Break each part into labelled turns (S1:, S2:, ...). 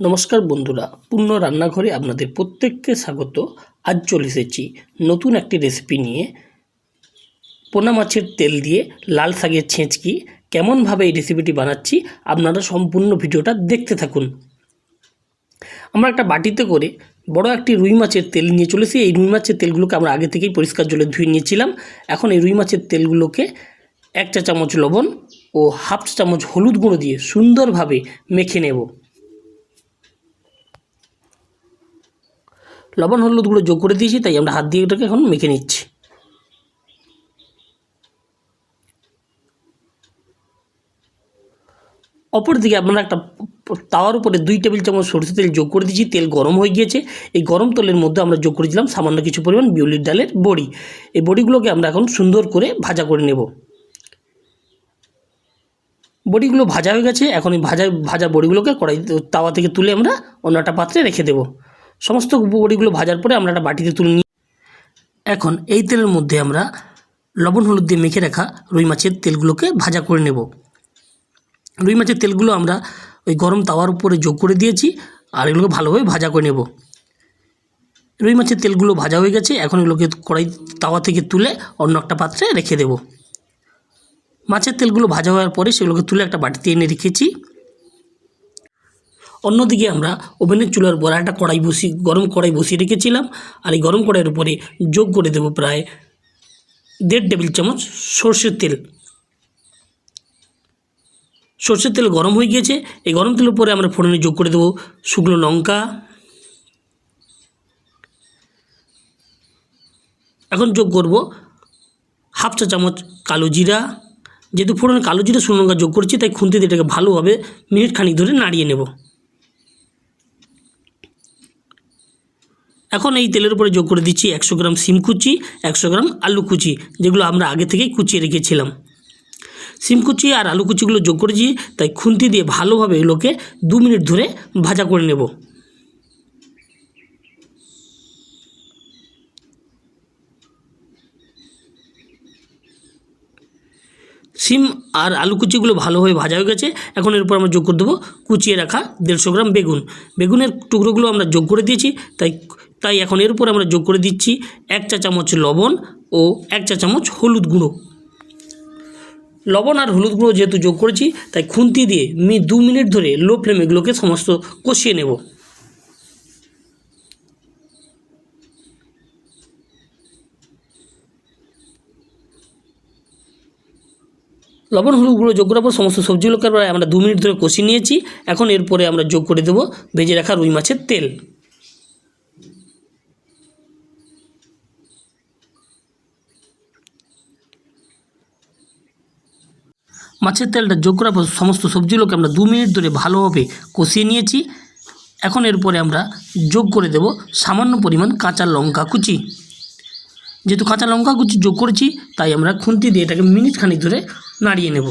S1: নমস্কার বন্ধুরা, পূর্ণ রান্নাঘরে আপনাদের প্রত্যেককে স্বাগত। আজ চলে এসেছি নতুন একটি রেসিপি নিয়ে। পোনা মাছের তেল দিয়ে লাল শাকের ছেঁচকি, কেমনভাবে এই রেসিপিটি বানাচ্ছি আপনারা সম্পূর্ণ ভিডিওটা দেখতে থাকুন। আমরা একটা বাটিতে করে বড় একটি রুই মাছের তেল নিয়ে চলেছি এই রুই মাছের তেলগুলোকে আমরা আগে থেকেই পরিষ্কার জলে ধুয়ে নিয়েছিলাম। এখন এই রুই মাছের তেলগুলোকে এক চা চামচ লবণ ও হাফ চামচ হলুদ গুঁড়ো দিয়ে সুন্দরভাবে মেখে নেব। লবণ হলুদগুলো যোগ করে দিয়েছি, তাই আমরা হাত দিয়ে এটাকে এখন মেখে নিচ্ছি। অপরদিকে আপনারা একটা তাওয়ার উপরে দুই টেবিল চামচ সরষে তেল যোগ করে দিয়েছি, তেল গরম হয়ে গিয়েছে। এই গরম তেলের মধ্যে আমরা যোগ করেছিলাম সামান্য কিছু পরিমাণ বিউলির ডালের বড়ি। এই বড়িগুলোকে আমরা এখন সুন্দর করে ভাজা করে নেব। বড়িগুলো ভাজা হয়ে গেছে, এখন এই ভাজা ভাজা বড়িগুলোকে কড়াই তাওয়া থেকে তুলে আমরা অন্য একটা পাত্রে রেখে দেবো। সমস্ত বড়িগুলো ভাজার পরে আমরা একটা বাটিতে তুলে নিই। এখন এই তেলের মধ্যে আমরা লবণ, হলুদ দিয়ে মেখে রাখা রুই মাছের তেলগুলোকে ভাজা করে নেব। রুই মাছের তেলগুলো আমরা ওই গরম তাওয়ার উপরে যোগ করে দিয়েছি আর এগুলোকে ভালোভাবে ভাজা করে নেব। রুই মাছের তেলগুলো ভাজা হয়ে গেছে, এখন এগুলোকে কড়াই তাওয়া থেকে তুলে অন্য একটা পাত্রে রেখে দেব। মাছের তেলগুলো ভাজা হওয়ার পরে সেগুলোকে তুলে একটা বাটিতে এনে রেখেছি। অন্যদিকে আমরা ওভেনের চুলার বড় একটা কড়াই বসি গরম কড়াই বসিয়ে রেখেছিলাম। আর এই গরম কড়াইয়ের উপরে যোগ করে দেবো প্রায় দেড় টেবিল চামচ সর্ষের তেল। সর্ষের তেল গরম হয়ে গিয়েছে। এই গরম তেলের উপরে আমরা ফোড়নে যোগ করে দেবো শুকনো লঙ্কা। এখন যোগ করব হাফ চা চামচ কালো জিরা। যেহেতু ফোড়নে কালো জিরা শুকনো লঙ্কা যোগ করছি, তাই খুন্তিতে এটাকে ভালোভাবে মিনিট খানিক ধরে নাড়িয়ে নেব। এখন এই তেলের উপরে যোগ করে দিচ্ছি একশো গ্রাম সিম কুচি, একশো গ্রাম আলু কুচি, যেগুলো আমরা আগে থেকেই কুচিয়ে রেখেছিলাম। সিম কুচি আর আলু কুচিগুলো যোগ করেছি, তাই খুন্তি দিয়ে ভালোভাবে এগুলোকে দু মিনিট ধরে ভাজা করে নেব। সিম আর আলু কুচিগুলো ভালোভাবে ভাজা হয়ে গেছে, এখন এর উপর আমরা যোগ করে দেবো কুচিয়ে রাখা দেড়শো গ্রাম বেগুন। বেগুনের টুকরোগুলো আমরা যোগ করে দিয়েছি, তাই তাই এখন এর উপর আমরা যোগ করে দিচ্ছি এক চা চামচ লবণ ও এক চা চামচ হলুদ গুঁড়ো। লবণ আর হলুদ গুঁড়ো যেহেতু যোগ করেছি, তাই খুন্তি দিয়ে মি দু মিনিট ধরে লো ফ্লেমে এগুলোকে সমস্ত কষিয়ে নেব। লবণ হলুদ গুঁড়ো যোগ করার পর সমস্ত সবজিগুলোকে আমরা দু মিনিট ধরে কষিয়ে নিয়েছি। এখন এরপরে আমরা যোগ করে দেবো ভেজে রাখা রুই মাছের তেল। মাছের তেলটা যোগ করার পর সমস্ত সবজিগুলোকে আমরা দু মিনিট ধরে ভালোভাবে কষিয়ে নিয়েছি। এখন এরপরে আমরা যোগ করে দেব সামান্য পরিমাণ কাঁচা লঙ্কা কুচি। যেহেতু কাঁচা লঙ্কা কুচি যোগ করেছি, তাই আমরা খুন্তি দিয়ে এটাকে মিনিট খানিক ধরে নাড়িয়ে নেব।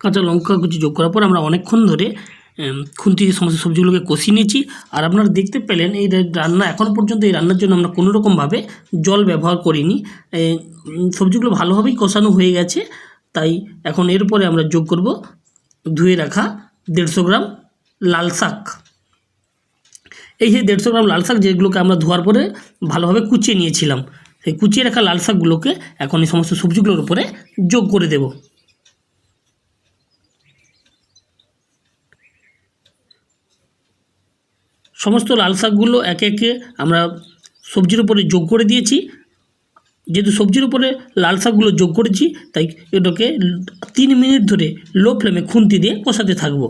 S1: কাঁচা লঙ্কা কুচি যোগ করার পর আমরা অনেকক্ষণ ধরে খুন্তি সমস্ত সবজিগুলোকে কষিয়ে নিয়েছি। আর আপনারা দেখতে পেলেন, এই রান্না এখনও পর্যন্ত এই রান্নার জন্য আমরা কোনো রকমভাবে জল ব্যবহার করিনি। সবজিগুলো ভালোভাবেই কষানো হয়ে গেছে। তাই এখন এরপরে আমরা যোগ করব ধুয়ে রাখা দেড়শো গ্রাম লাল শাক। এই যে দেড়শো গ্রাম লাল শাক যেগুলোকে আমরা ধোয়ার পরে ভালোভাবে কুচিয়ে নিয়েছিলাম, সেই কুচিয়ে রাখা লাল শাকগুলোকে এখন এই সমস্ত সবজিগুলোর উপরে যোগ করে দেব। সমস্ত লাল শাকগুলো একে একে আমরা সবজির উপরে যোগ করে দিয়েছি। যেহেতু সবজির উপরে লাল শাকগুলো যোগ করেছি, তাই এটাকে তিন মিনিট ধরে লো ফ্লেমে খুন্তি দিয়ে কষাতে থাকব।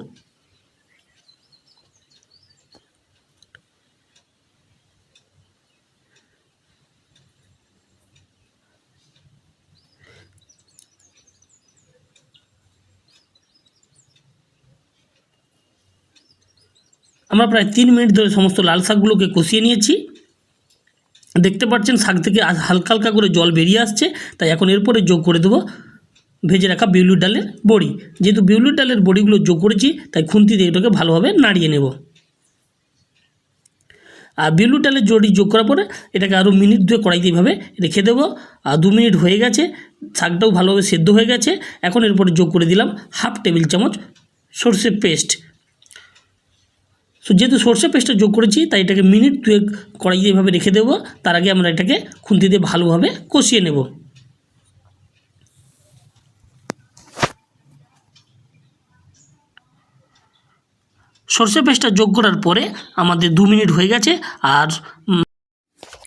S1: আমরা প্রায় তিন মিনিট ধরে সমস্ত লাল শাকগুলোকে কষিয়ে নিয়েছি। দেখতে পাচ্ছেন শাক থেকে হালকা হালকা করে জল বেরিয়ে আসছে, তাই এখন এরপরে যোগ করে দেবো ভেজে রাখা বিউলির ডালের বড়ি। যেহেতু বিউলির ডালের বড়িগুলো যোগ করেছি, তাই খুন্তি দিয়ে এটাকে ভালোভাবে নাড়িয়ে নেব। আর বিউলির ডালের জড়ি যোগ করার পরে এটাকে আরও মিনিট দুয়ে কড়াইতে এইভাবে রেখে দেবো। আর দু মিনিট হয়ে গেছে, শাকটাও ভালোভাবে সেদ্ধ হয়ে গেছে। এখন এরপরে যোগ করে দিলাম হাফ টেবিল চামচ সর্ষের পেস্ট। সো যেহেতু সর্ষে পেস্টটা যোগ করেছি, তাই এটাকে মিনিট দুয়েক কড়াইতে এভাবে রেখে দেবো, তার আগে আমরা এটাকে খুন্তি দিয়ে ভালোভাবে কষিয়ে নেব। সর্ষে পেস্টটা যোগ করার পরে আমাদের দু মিনিট হয়ে গেছে, আর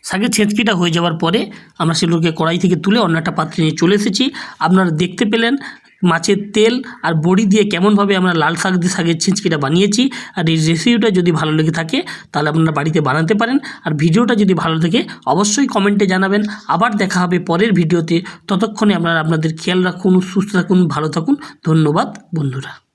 S1: শাকের ছেঁচকিটা হয়ে যাওয়ার পরে আমরা সেগুলোকে কড়াই থেকে তুলে অন্য একটা পাত্রে নিয়ে চলে এসেছি। আপনারা দেখতে পেলেন মাছের তেল আর বড়ি দিয়ে কেমনভাবে আমরা লাল শাক দিয়ে শাকের ছিঁচকিটা বানিয়েছি আর এই রেসিপিটা যদি ভালো লেগে থাকে, তাহলে আপনারা বাড়িতে বানাতে পারেন। আর ভিডিওটা যদি ভালো থাকে, অবশ্যই কমেন্টে জানাবেন। আবার দেখা হবে পরের ভিডিওতে। ততক্ষণে আপনারা আপনাদের খেয়াল রাখুন, সুস্থ থাকুন, ভালো থাকুন। ধন্যবাদ, বন্ধুরা।